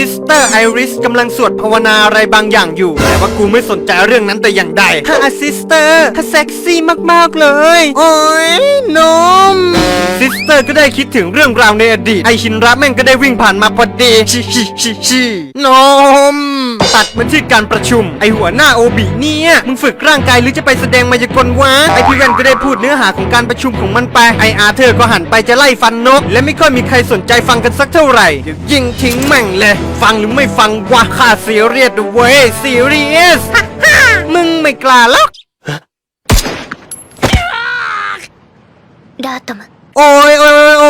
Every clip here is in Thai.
ซิสเตอร์ไอริสกำลังสวดภาวนาอะไรบางอย่างอยู่ แต่ว่ากูไม่สนใจเรื่องนั้นแต่อย่างใดฮ่าซิสเตอร์เซ็กซี่มากๆเลย โอ้ยนมซิ สเตอร์ก็ได้คิดถึงเรื่องราวในอดีต ไอชินระแม่งก็ได้วิ่งผ่านมาพอดีชิชิชิชินม ตัดมาที่การประชุม ไอหัวหน้าโอบิเนี่ย มึงฝึกร่างกายหรือจะไปแสดงมายากลวะ ไอพี่แวนก็ได้พูดเนื้อหาของการประชุมของมันไป ไออาร์เธอร์ก็หันไปจะไล่ฟันนก และไม่ค่อยมีใครสนใจฟังกันสักเท่าไหร่ เดี๋ยวยิงทิ้งแม่งเลย ฟังหรือไม่ฟังวะค่าซีเรียสด้วยเว้ยซีเรียส มึงไม่กล้าหรอก ラートム โอ้ยโอ้ยโอ้ย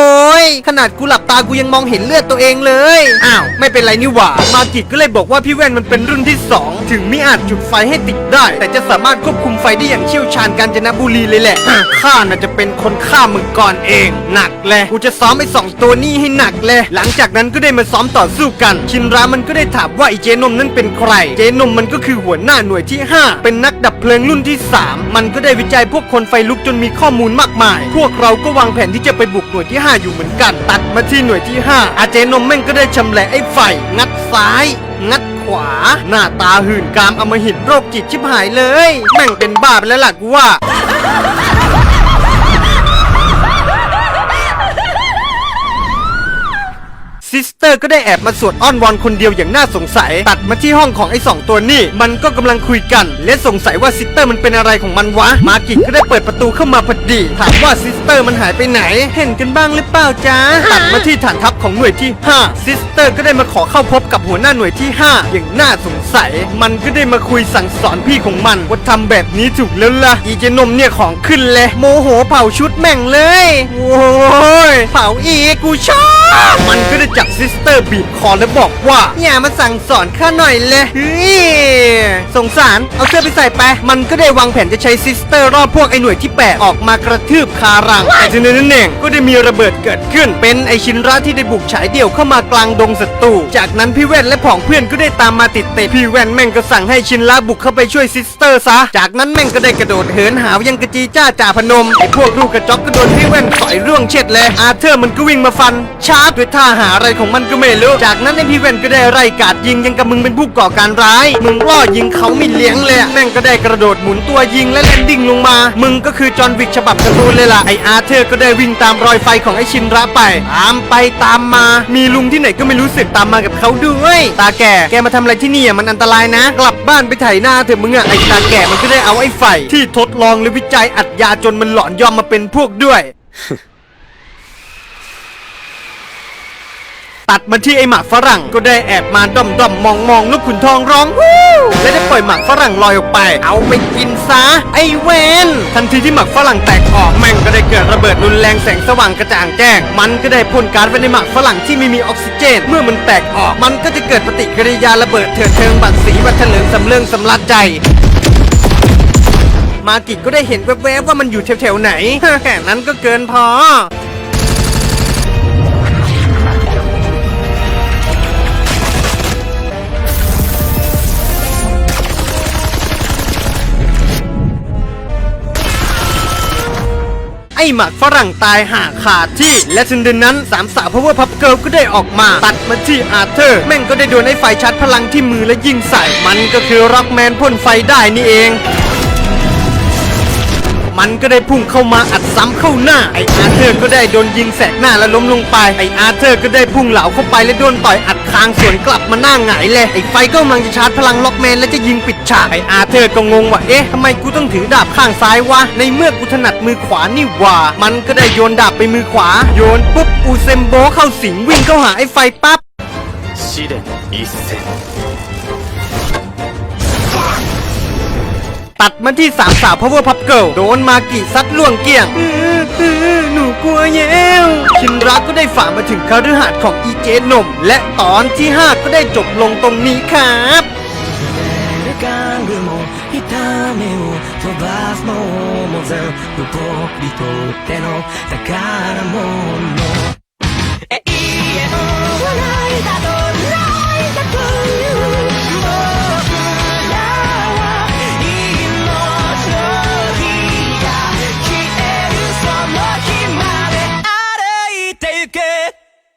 ขนาดกูหลับตากูยังมองเห็นเลือดตัวเองเลย อ้าว ไม่เป็นไรนี่หว่า มากิก็เลยบอกว่าพี่แว่นมันเป็นรุ่นที่ 2 ถึงไม่อาจจุดไฟให้ติดได้ แต่จะสามารถควบคุมไฟได้อย่างเชี่ยวชาญกาญจนบุรีเลยแหละ ข้าน่าจะเป็นคนฆ่ามึงก่อนเอง หนักเลยกูจะซ้อมไอ้สองตัวนี้ให้หนักเลยหลังจากนั้นก็ได้มาซ้อมต่อสู้กัน ชินรามันก็ได้ถามว่าไอ้เจนมนั้นเป็นใคร เจนมมันก็คือหัวหน้าหน่วยที่ 5 เป็นนักดับเพลิงรุ่นที่ 3 มันก็ได้วิจัยพวกคนไฟลุกจนมีข้อมูลมากมาย พวกเราก็วางแผนที่จะไปบุกหน่วยที่ 5 อยู่เหมือนกันตัดมาที่หน่วยที่ 5 อาเจนมแม่งก็ได้ชำแหละไอ้ไฟงัดซ้าย งัดขวา หน้าตาหื่นกามอมหิตโรคจิตชิบหายเลย แม่งเป็นบ้าไปแล้วล่ะกูว่า อร์ก็ได้แอบมาสวดอ้อนวอนคนเดียวอย่างน่าสงสัย ตัดมาที่ห้องของไอ้สองตัวนี่มันก็กำลังคุยกัน และสงสัยว่าซิสเตอร์มันเป็นอะไรของมันวะ มากิก็ได้เปิดประตูเข้ามาพอดี ถามว่าซิสเตอร์มันหายไปไหน เห็นกันบ้างหรือเปล่าจ๊ะตัดมาที่ฐานทัพของหน่วยที่ 5 ซิสเตอร์ก็ได้มาขอเข้าพบกับหัวหน้าหน่วยที่ 5 อย่างน่าสงสัย มันก็ได้มาคุยสั่งสอนพี่ของมันว่าทำแบบนี้ถูกแล้วล่ะอีเจนมเนี่ยของขึ้นเลยโมโหเผาชุดแม่งเลย โอ้ยเผาอีกกูชอบมันก็ได้จับซิสเตอร์บีบคอแล้วบอกว่าอย่ามาสั่งสอนข้าหน่อยเลยเฮ้ยสงสารเอาเสื้อไปใส่ไป มันก็ได้วางแผนจะใช้ซิสเตอร์รอบพวกไอ้หน่วยที่8ออกมากระทืบคารังแต่ทีนั้นเองก็ได้มีระเบิดเกิดขึ้น เป็นไอชินระที่ได้บุกฉายเดี่ยวเข้ามากลางดงศัตรูจากนั้นพี่แว่นและผองเพื่อนก็ได้ตามมาติดเตะพี่แว่นแม่งก็สั่งให้ชินระบุกเข้าไปช่วยซิสเตอร์ซะ จากนั้นแม่งก็ได้กระโดดเหินหาวยังกระจีจ้าจ่าพนมไอพวกลูกกระจอกก็โดนพี่แว่นต่อยร่วงเช็ดเลยอาเธอร์มันก็วิ่งมาฟันชาร์จด้วยท่าหาอะไรของมันก็ไม่รู้ จากนั้นไอพี่แว่นก็ได้ไล่กาดยิงยังกับมึงเป็นผู้ก่อการร้าย มึงล่อยิงเขาไม่เลี้ยงเลยอะแม่งก็ได้กระโดดหมุนตัวยิงและแลนดิ้งลงมา มึงก็คือจอห์นวิกฉบับการ์ตูนเลยล่ะไออาร์เธอร์ก็ได้วิ่งตามรอยไฟของไอชินระไป ตามไปตามมา มีลุงที่ไหนก็ไม่รู้สึกตามมากับเขาด้วย ตาแก่แกมาทำอะไรที่นี่อะมันอันตรายนะ กลับบ้านไปไถหน้าเถอะมึงอะไอตาแก่มันก็ได้เอาไอไฟที่ทดลองและวิจัยอัดยาจนมันหลอนยอมมาเป็นพวกด้วย ตัดมาที่ไอหมากฝรั่ง ก็ได้แอบมาด้อมด้อมมองมองนกขุนทองร้องวู้และได้ปล่อยหมากฝรั่งลอยออกไป เอาไปกินซะไอเวนทันทีที่หมากฝรั่งแตกออกแม่งก็ได้เกิดระเบิดรุนแรงแสงสว่างกระจ่างแจ้ง มันก็ได้พ่นก๊าซไว้ในหมากฝรั่งที่ไม่มีออกซิเจน เมื่อมันแตกออกมันก็จะเกิดปฏิกิริยาระเบิดเถิดเทิงบัดสีวัดเถลิงสำเริงสำลัดใจมากิก็ได้เห็นแวบๆว่ามันอยู่แถวๆไหนแค่นั้นก็เกินพอ อหมักฝรั่งตายห่าขาดที่ และทันใดนั้นสามสาวพาวเวอร์พับเกิลก็ได้ออกมา ตัดมาที่อาร์เธอร์ แม่งก็ได้โดนไอ้ไฟชัดพลังที่มือและยิงใส่ มันก็คือร็อกแมนพ่นไฟได้นี่เอง มันก็ได้พุ่งเข้ามาอัดซ้ำเข้าหน้า ไออาร์เธอร์ก็ได้โดนยิงแสกหน้าและล้มลงไป ไออาร์เธอร์ก็ได้พุ่งเหลาเข้าไปและโดนต่อยอัดคางสวนกลับมาหน้าหงายเลย ไอไฟก็กำลังจะชาร์จพลังล็อกแมนและจะยิงปิดฉาก ไออาร์เธอร์ก็งงว่า เอ๊ะทำไมกูต้องถือดาบข้างซ้ายวะ ในเมื่อกูถนัดมือขวานี่หว่า มันก็ได้โยนดาบไปมือขวา โยนปุ๊บอูเซมโบเข้าสิงวิ่งเข้าหาไอไฟปั๊บ 试练一戦 ตัดมาที่สามสาว power pop girl โดนมากิซัดล่วงเกลี้ยงอื้ออื้อหนูกลัวแย้วชินรักก็ได้ฝ่ามาถึงคฤหาสน์ของอีเจนม และตอนที่ 5 ก็ได้จบลงตรงนี้ครับ ガングも痛みを飛ばすのも全部僕にとっての宝物